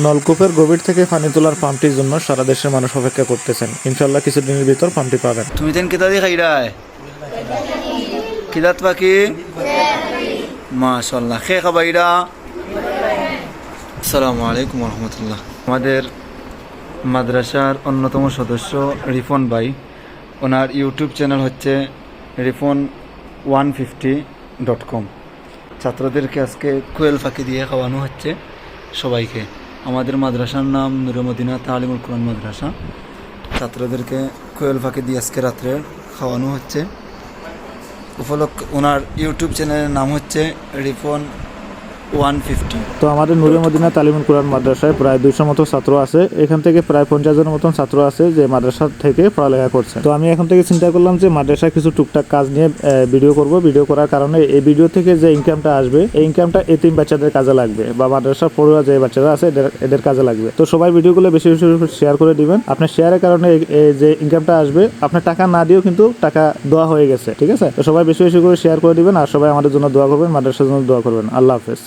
নলকূপের গভীর থেকে পানি তোলার পাম্পটির জন্য সারা দেশের মানুষ অপেক্ষা করতেছেন। ইনশাল্লাহ কিছুদিনের ভিতর পাম্পটি পাবেন। তুমি তেন কেতা দিয়ে খাইরায় কিদাত পাখি মাশাল্লাহ খে খাবাইরা আসসালামু আলাইকুম রহমতুল্লাহ আমাদের মাদ্রাসার অন্যতম সদস্য রিফন ভাই, ওনার ইউটিউব চ্যানেল হচ্ছে Rifon one fifty dot com. ছাত্রদেরকে আজকে কোয়েল ফাঁকি দিয়ে খাওয়ানো হচ্ছে সবাইকে। আমাদের মাদ্রাসার নাম নুরমদিনা তালিমুল কোরআন মাদ্রাসা। ছাত্রদেরকে কোয়েল ফাঁকি দিয়ে আজকে রাত্রে খাওয়ানো হচ্ছে। উপলক্ষ ওনার ইউটিউব চ্যানেলের নাম হচ্ছে রিফন ওয়ান ফিফটি। তো আমাদের নুরে মদিনা তালিমুল কোরআন মাদ্রাসায় প্রায় দুইশো মতো ছাত্র আছে। এখান থেকে প্রায় পঞ্চাশ জনের মতন ছাত্র আছে যে মাদ্রাসা থেকে পড়ালেখা করছে। তো আমি এখন থেকে চিন্তা করলাম যে মাদ্রাসায় কিছু টুকটাক কাজ নিয়ে ভিডিও করব। ভিডিও করার কারণে এই ভিডিও থেকে যে ইনকামটা আসবে, এই ইনকামটা এতিম বাচ্চাদের কাজে লাগবে বা মাদ্রাসা পড়ুয়া যে বাচ্চারা আছে এদের কাজে লাগবে। তো সবাই ভিডিওগুলো বেশি বেশি শেয়ার করে দিবেন। আপনার শেয়ারের কারণে যে ইনকামটা আসবে, আপনার টাকা না দিয়েও কিন্তু টাকা দেওয়া হয়ে গেছে, ঠিক আছে? তো সবাই বেশি বেশি করে শেয়ার করে দিবেন আর সবাই আমাদের জন্য দোয়া করবেন, মাদ্রাসার জন্য দোয়া করবেন। আল্লাহ হাফেজ।